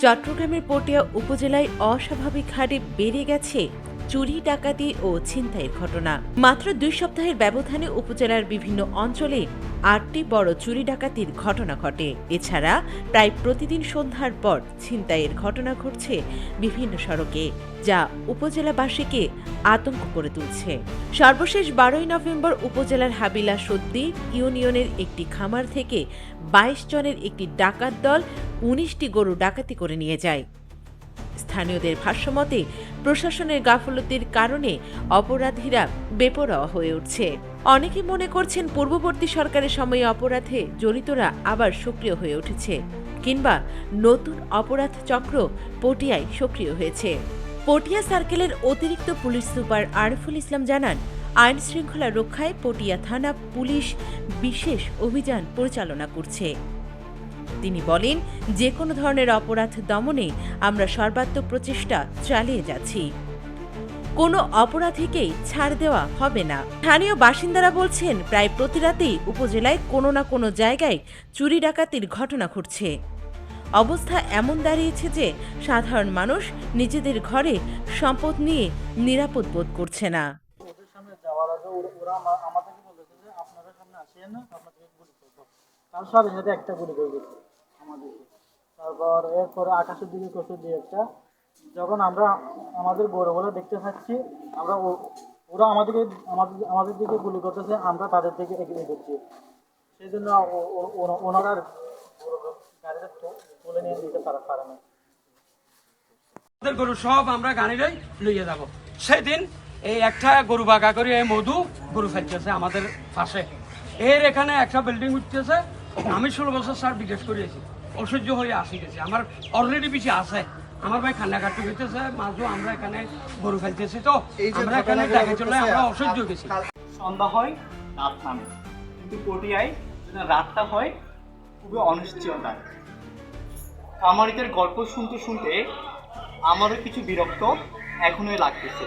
চট্টগ্রামের পটিয়া উপজেলায় অস্বাভাবিক হারে বেড়ে গেছে চুরি, ডাকাতি ও ছিনতাইয়ের ঘটনা। মাত্র দুই সপ্তাহের ব্যবধানে উপজেলার বিভিন্ন অঞ্চলে আটটি বড় চুরি, ডাকাতির ঘটনা ঘটে। এছাড়া প্রায় প্রতিদিন সন্ধ্যার পর ছিনতাইয়ের ঘটনা ঘটছে বিভিন্ন সড়কে, যা উপজেলাবাসীকে আতঙ্ক করে তুলছে। সর্বশেষ বারোই নভেম্বর উপজেলার হাবিলা সদ্দি ইউনিয়নের একটি খামার থেকে বাইশ জনের একটি ডাকাত দল উনিশটি গরু ডাকাতি করে নিয়ে যায়। স্থানীয়দের ভাষ্যমতে, প্রশাসনের গাফলতির কারণে অপরাধীরা বেপরোয়া হয়ে উঠছে। অনেকে মনে করছেন পূর্ববর্তী সরকারের সময়ে অপরাধে জড়িতরা আবার সক্রিয় হয়ে উঠেছে, কিংবা নতুন অপরাধ চক্র পটিয়ায় সক্রিয় হয়েছে। পটিয়া সার্কেলের অতিরিক্ত পুলিশ সুপার আরফুল ইসলাম জানান, আইন শৃঙ্খলা রক্ষায় পটিয়া থানা পুলিশ বিশেষ অভিযান পরিচালনা করছে। তিনি বলেন যে কোনো ধরনের অপরাধ দমনে আমরা সর্বাত্মক প্রচেষ্টা চালিয়ে যাচ্ছি। কোনো অপরাধীকেই ছাড় দেওয়া হবে না। স্থানীয় বাসিন্দারা বলছেন, প্রায় প্রতি রাতেই উপজেলায় কোনো না কোনো জায়গায় চুরি ডাকাতির ঘটনা ঘটছে। অবস্থা এমন দাঁড়িয়েছে যে সাধারণ মানুষ নিজেদের ঘরে সম্পদ নিয়ে নিরাপদ বোধ করছে না। তার সাথে সাথে একটা গুলি তারপর এরপরে আকাশের দিকে করছে দিয়ে একটা। যখন আমরা আমাদের গরুগুলো দেখতে পাচ্ছি আমরা ওরা আমাদেরকে, আমাদের আমাদের দিকে গুলি করতেছে, আমরা তাদের দিকে এগিয়ে যাচ্ছি সেই জন্য ওনারা তুলে নিয়ে দিতে পারে না। গরু সব আমরা যাব। সেদিন এই একটা গরু বাগা করে এই মধু গরু ফেলতেছে আমাদের পাশে। এর এখানে একটা বিল্ডিং উঠতেছে। আমি ষোলো বছর স্যার বিদেশ করিয়েছি। অসহ্য হয়ে আসি গেছি। আমার অলরেডি বেশি আছে। আমার ভাই খান্না কাটতে গেতেছে মাঝও আমরা এখানে গরু ফেলতেছি তো। আমরা এখানে দেখে চলে আমরা অসহ্য গেছি। সন্ধ্যা হয় রাত নামে। কিন্তু পটিয়ায় রাতটা হয় খুবই অনিশ্চয়তা। কামারিদের গল্প শুনতে শুনতে আমারও কিছু বিরক্ত এখনোই লাগতেছে।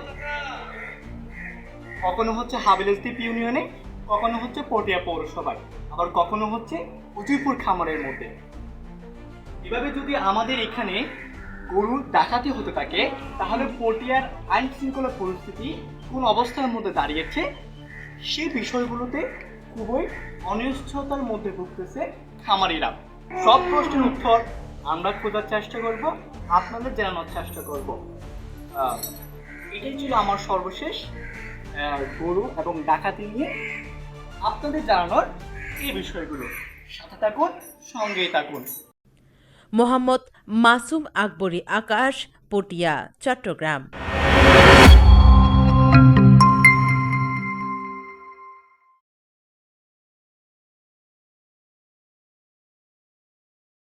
কখনো হচ্ছে হাবিলস্দ্বীপ ইউনিয়নে কখনো হচ্ছে পটিয়া পৌরসভায় আবার কখনো হচ্ছে উদয়পুর খামারের মধ্যে। এভাবে যদি আমাদের এখানে গরু ডাকাতি হতে থাকে, তাহলে পটিয়ার আইন শৃঙ্খলা পরিস্থিতি কোন অবস্থার মধ্যে দাঁড়িয়েছে সেই বিষয়গুলোতে খুবই অনিশ্চয়তার মধ্যে ভুগতেছে খামারিরা। সব প্রশ্নের উত্তর আমরা খোঁজার চেষ্টা করব, আপনাদের জানানোর চেষ্টা করব। এটাই ছিল আমার সর্বশেষ গরু এবং ডাকাতি নিয়ে আপনাদের জানানোর এই বিষয়গুলো। সাথে থাকুন, সঙ্গেই থাকুন। মোহাম্মদ মাসুম আকবরী আকাশ পটিয়া চট্টগ্রাম।